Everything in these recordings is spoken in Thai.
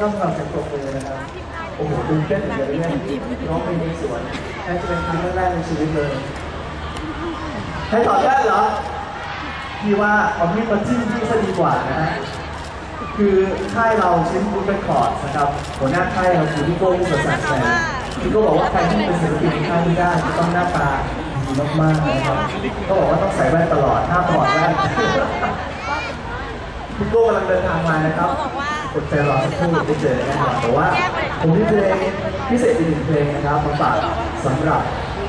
ครับสำหรับเสียงปรบมือนะครับ โอ้โหตื่นเต้นเหลือเกินเนี่ยร้องเพลงในสวนแค่จะเป็นครั้งแรกในชีวิตเลยใครตอบได้เหรอ พี่ว่าเอามีดมาจิ้มพี่ซะดีกว่านะฮะ คือค่ายเราชิ้นบูธเป็นคอร์ดนะครับ หัวหน้าค่ายเราคือพี่โก้ที่สดใสแสนพี่โก้บอกว่าใครที่เป็นศิลปินค่ายนี้ได้จะต้องหน้าตาดีมากๆนะครับก็บอกว่าต้องใส่แว่นตลอดห้ามถอดแว่นพี่โก้กำลังเดินทางมานะครับ อดใจรอสักครู่ได้เจอแน่นอนแต่ว่าผมมีเพลงพิเศษอีกหนึ่งเพลงนะครับมาฝากสำหรับ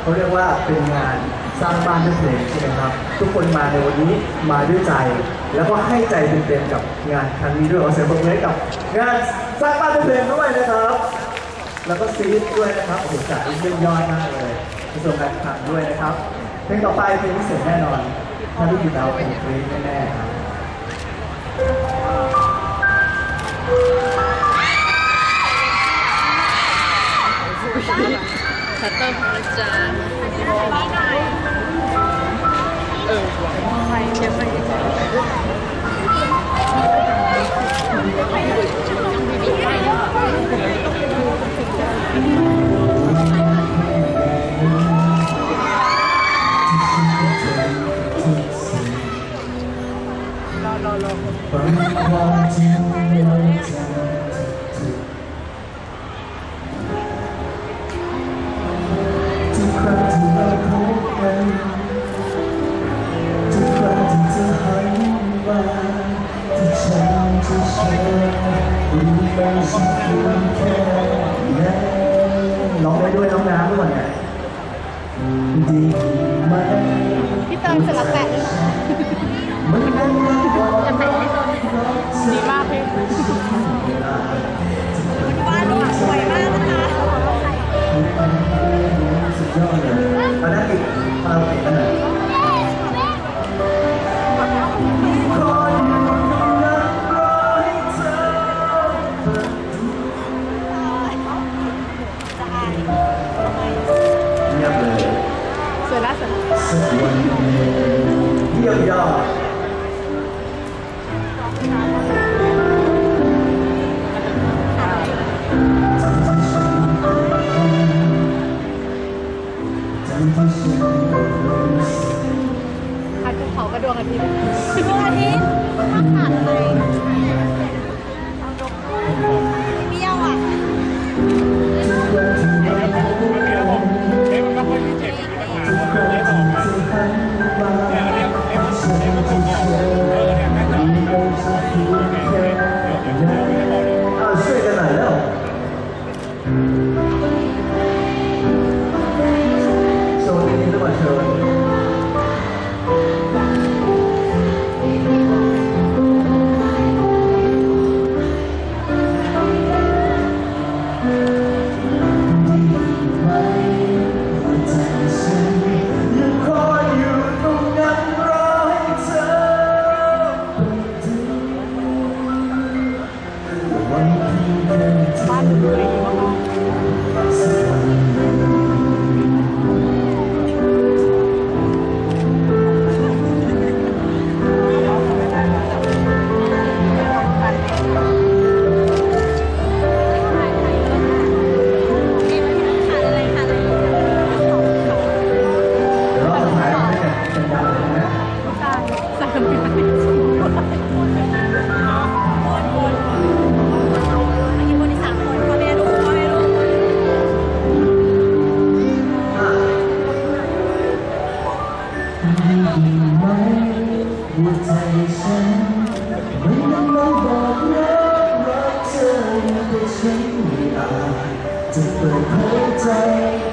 เขาเรียกว่าเป็นงานสร้างบ้านด้วยเพลงใช่ไหมครับ ทุกคนมาในวันนี้มาด้วยใจ แล้วก็ให้ใจเต็มๆกับงานครั้งนี้ด้วยขอเสียงปรบมือให้กับ งานสร้างบ้านด้วยเพลงด้วยนะครับ แล้วก็ซีดด้วยนะครับโอ้โหจัดเยี่ยมยอดมากเลยกระทรวงการคลังด้วยนะครับเพลงต่อไปเพลงพิเศษแน่นอน ถ้าได้ยินแล้วเป็นเพลงแน่ๆครับ คัตเตอร์พนะจ๊ะเออไฟเชี แต่ฉันไม่อ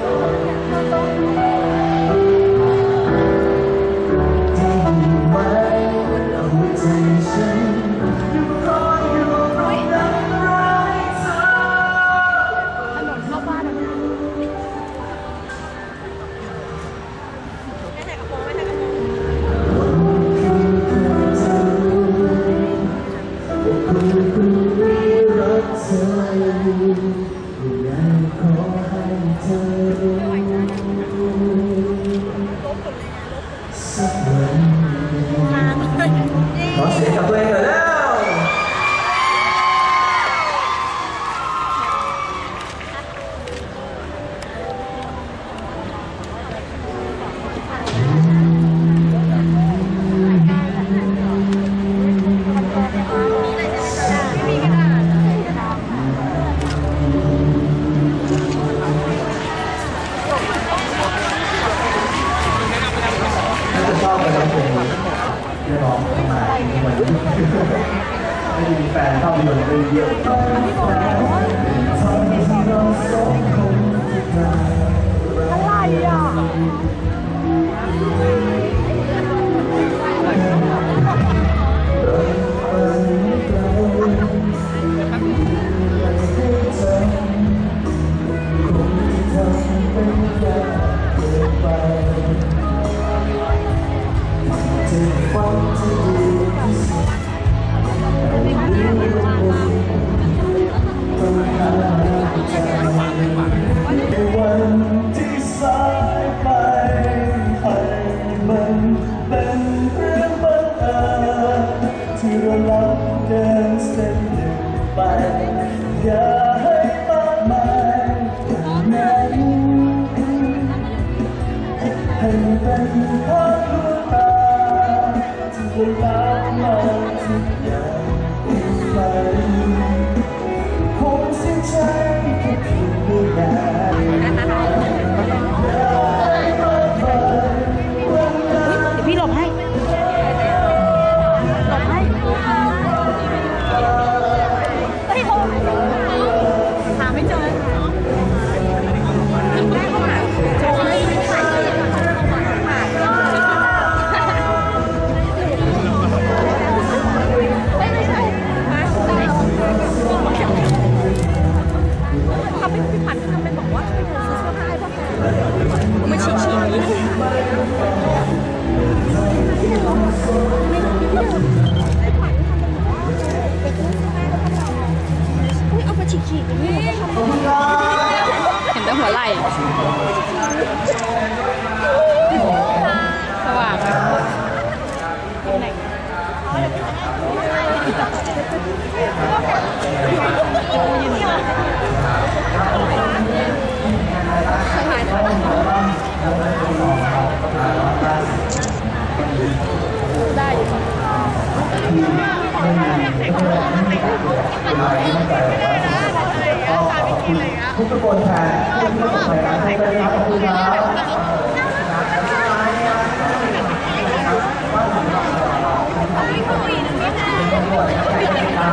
ได้ไปเรียกร้องทำไมวไม่มีแฟนเข้าไปอยู่ในเดียอะ เอาไปฉีกๆนี่เห็นแต่หัวไหล่สว่างอะได้อยู่ ทุกทุกคนแทนทุกคนแทนทุกคนขอบคุณครับเลี้ยงทางได้ยังไงนะครับ